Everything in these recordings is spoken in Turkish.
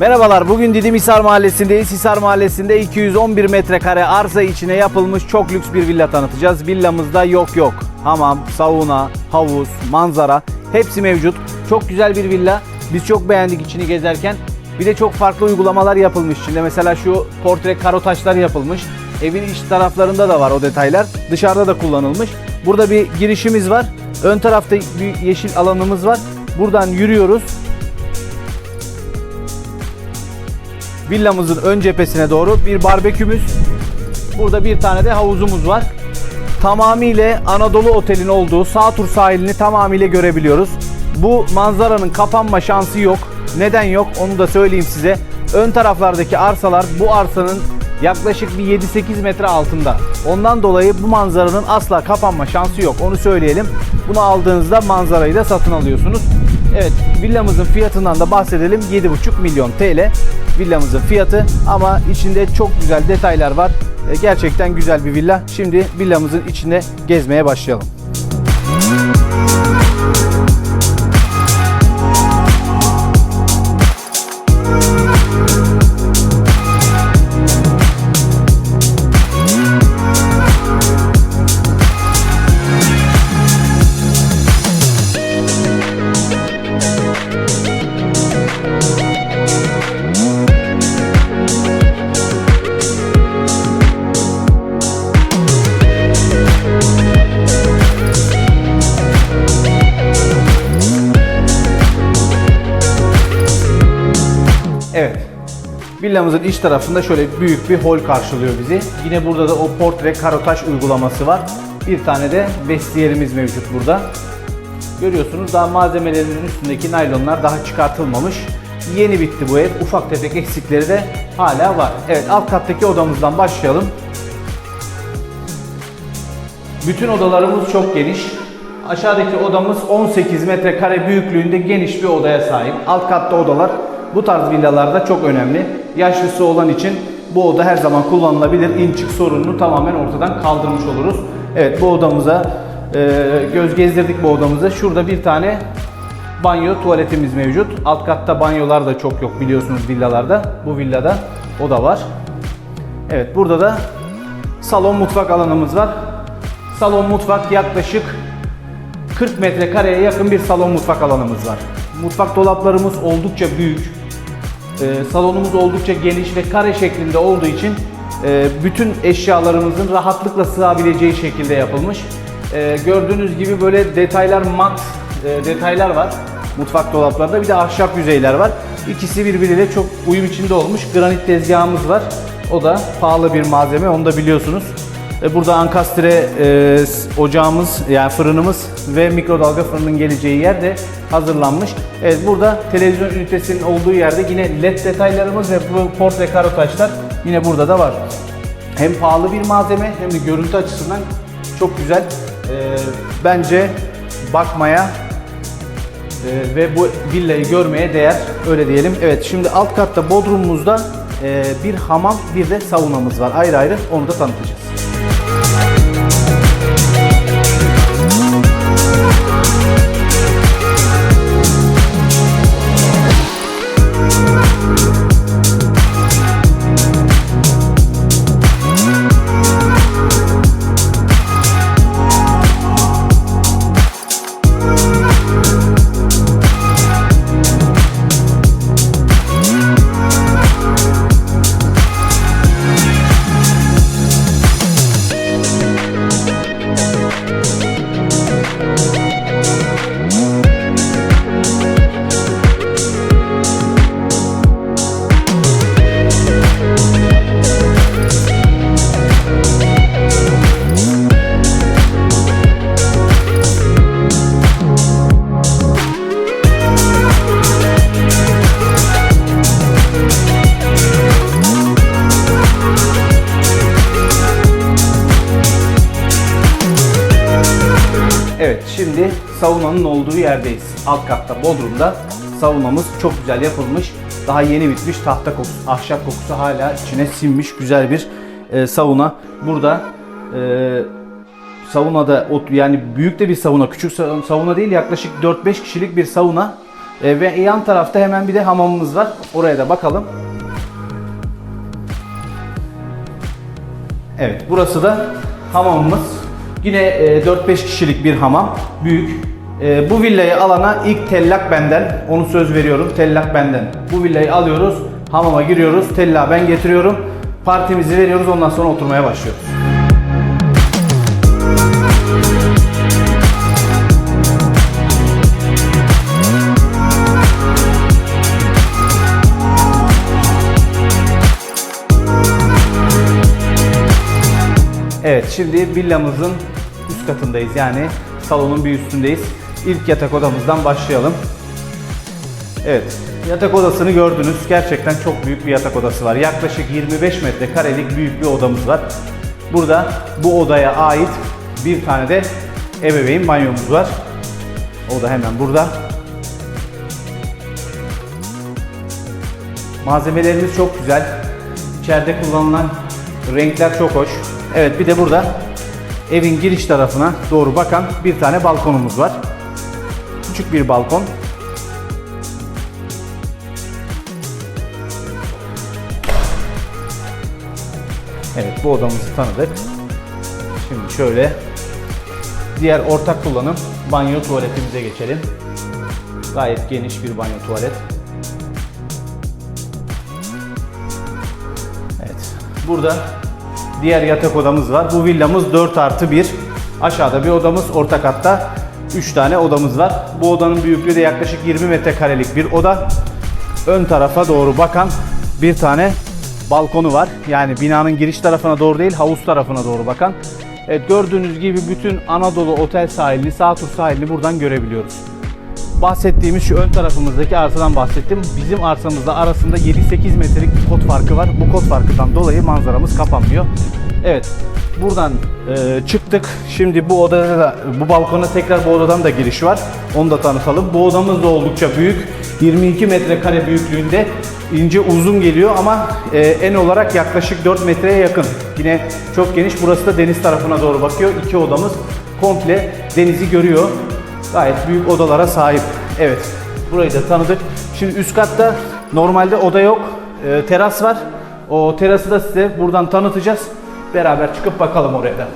Merhabalar, bugün Didim Hisar Mahallesi'ndeyiz. Hisar Mahallesi'nde 211 metrekare arsa içine yapılmış çok lüks bir villa tanıtacağız. Villamızda yok yok. Hamam, sauna, havuz, manzara hepsi mevcut. Çok güzel bir villa. Biz çok beğendik içini gezerken. Bir de çok farklı uygulamalar yapılmış içinde. Mesela şu portre karo taşlar yapılmış. Evin iç taraflarında da var o detaylar. Dışarıda da kullanılmış. Burada bir girişimiz var. Ön tarafta bir yeşil alanımız var. Buradan yürüyoruz. Villamızın ön cephesine doğru bir barbekümüz. Burada bir tane de havuzumuz var. Tamamıyla Anadolu Otel'in olduğu Sağtur sahilini tamamıyla görebiliyoruz. Bu manzaranın kapanma şansı yok. Neden yok onu da söyleyeyim size. Ön taraflardaki arsalar bu arsanın yaklaşık bir 7-8 metre altında. Ondan dolayı bu manzaranın asla kapanma şansı yok. Onu söyleyelim. Bunu aldığınızda manzarayı da satın alıyorsunuz. Evet villamızın fiyatından da bahsedelim. 7,5 milyon TL villamızın fiyatı ama içinde çok güzel detaylar var. E, Gerçekten güzel bir villa. Şimdi villamızın içinde gezmeye başlayalım. Evet. Villamızın iç tarafında şöyle büyük bir hol karşılıyor bizi. Yine burada da o portre karotaş uygulaması var. Bir tane de vestiyerimiz mevcut burada. Görüyorsunuz daha malzemelerin üstündeki naylonlar daha çıkartılmamış. Yeni bitti bu ev. Ufak tefek eksikleri de hala var. Evet alt kattaki odamızdan başlayalım. Bütün odalarımız çok geniş. Aşağıdaki odamız 18 metrekare büyüklüğünde geniş bir odaya sahip. Alt katta odalar bu tarz villalarda çok önemli. Yaşlısı olan için bu oda her zaman kullanılabilir. İn çık sorununu tamamen ortadan kaldırmış oluruz. Evet bu odamıza e, göz gezdirdik bu odamıza. Şurada bir tane banyo tuvaletimiz mevcut. Alt katta banyolar da çok yok biliyorsunuz villalarda. Bu villada o da var. Evet burada da salon mutfak alanımız var. Salon mutfak yaklaşık 40 metrekareye yakın bir salon mutfak alanımız var. Mutfak dolaplarımız oldukça büyük. Ee, salonumuz oldukça geniş ve kare şeklinde olduğu için e, bütün eşyalarımızın rahatlıkla sığabileceği şekilde yapılmış. Ee, gördüğünüz gibi böyle detaylar mat e, detaylar var mutfak dolaplarında. Bir de ahşap yüzeyler var. İkisi birbiriyle çok uyum içinde olmuş. Granit tezgahımız var. O da pahalı bir malzeme. Onu da biliyorsunuz. Burada ankastre e, ocağımız yani fırınımız ve mikrodalga fırının geleceği yer de hazırlanmış. Evet burada televizyon ünitesinin olduğu yerde yine led detaylarımız ve bu portre karo taşlar yine burada da var. Hem pahalı bir malzeme hem de görüntü açısından çok güzel. E, bence bakmaya e, ve bu villayı görmeye değer öyle diyelim. Evet şimdi alt katta bodrumumuzda e, bir hamam bir de saunamız var ayrı ayrı onu da tanıtacağız. Saunanın olduğu yerdeyiz. Alt katta Bodrum'da saunamız çok güzel yapılmış. Daha yeni bitmiş tahta kokusu, ahşap kokusu hala içine sinmiş güzel bir e, sauna. Burada e, saunada yani büyük de bir sauna, küçük sa- sauna değil yaklaşık 4-5 kişilik bir sauna E, ve yan tarafta hemen bir de hamamımız var. Oraya da bakalım. Evet burası da hamamımız. Yine e, 4-5 kişilik bir hamam. Büyük. E, bu villayı alana ilk tellak benden. Onu söz veriyorum. Tellak benden. Bu villayı alıyoruz. Hamama giriyoruz. Tellak ben getiriyorum. Partimizi veriyoruz. Ondan sonra oturmaya başlıyoruz. Evet şimdi villamızın üst katındayız yani salonun bir üstündeyiz. İlk yatak odamızdan başlayalım. Evet yatak odasını gördünüz. Gerçekten çok büyük bir yatak odası var. Yaklaşık 25 metrekarelik büyük bir odamız var. Burada bu odaya ait bir tane de ebeveyn banyomuz var. O da hemen burada. Malzemelerimiz çok güzel. İçeride kullanılan renkler çok hoş. Evet bir de burada evin giriş tarafına doğru bakan bir tane balkonumuz var. Küçük bir balkon. Evet bu odamızı tanıdık. Şimdi şöyle diğer ortak kullanım banyo tuvaletimize geçelim. Gayet geniş bir banyo tuvalet. Evet. Burada diğer yatak odamız var. Bu villamız 4 artı 1. Aşağıda bir odamız, orta katta 3 tane odamız var. Bu odanın büyüklüğü de yaklaşık 20 metrekarelik bir oda. Ön tarafa doğru bakan bir tane balkonu var. Yani binanın giriş tarafına doğru değil, havuz tarafına doğru bakan. Evet gördüğünüz gibi bütün Anadolu otel sahilini, Sağtur sahilini buradan görebiliyoruz bahsettiğimiz şu ön tarafımızdaki arsadan bahsettim. Bizim arsamızla arasında 7-8 metrelik bir kod farkı var. Bu kod farkından dolayı manzaramız kapanmıyor. Evet. Buradan e, çıktık. Şimdi bu odada da bu balkona tekrar bu odadan da giriş var. Onu da tanıtalım. Bu odamız da oldukça büyük. 22 metrekare büyüklüğünde ince uzun geliyor ama e, en olarak yaklaşık 4 metreye yakın. Yine çok geniş. Burası da deniz tarafına doğru bakıyor. İki odamız komple denizi görüyor. Gayet büyük odalara sahip. Evet. Burayı da tanıdık. Şimdi üst katta normalde oda yok. Ee, teras var. O terası da size buradan tanıtacağız. Beraber çıkıp bakalım oraya da.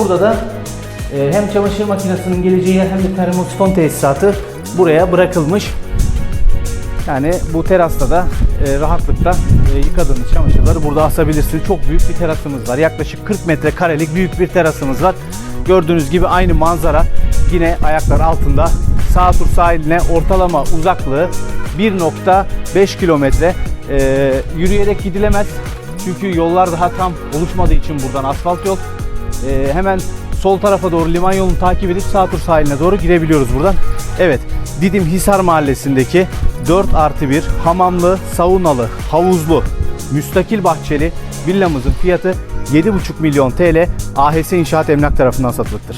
Burada da e, hem çamaşır makinesinin geleceği hem de termosifon tesisatı buraya bırakılmış. Yani bu terasta da e, rahatlıkla e, yıkadığınız çamaşırları burada asabilirsiniz. Çok büyük bir terasımız var. Yaklaşık 40 metrekarelik büyük bir terasımız var. Gördüğünüz gibi aynı manzara yine ayaklar altında. Sağ tur sahiline ortalama uzaklığı 1.5 kilometre. E, yürüyerek gidilemez. Çünkü yollar daha tam oluşmadığı için buradan asfalt yol. E, hemen sol tarafa doğru liman yolunu takip edip sağ tur sahiline doğru girebiliyoruz buradan. Evet Didim Hisar Mahallesi'ndeki 4 artı 1 hamamlı, saunalı, havuzlu, müstakil bahçeli villamızın fiyatı 7,5 milyon TL AHS İnşaat Emlak tarafından satılıktır.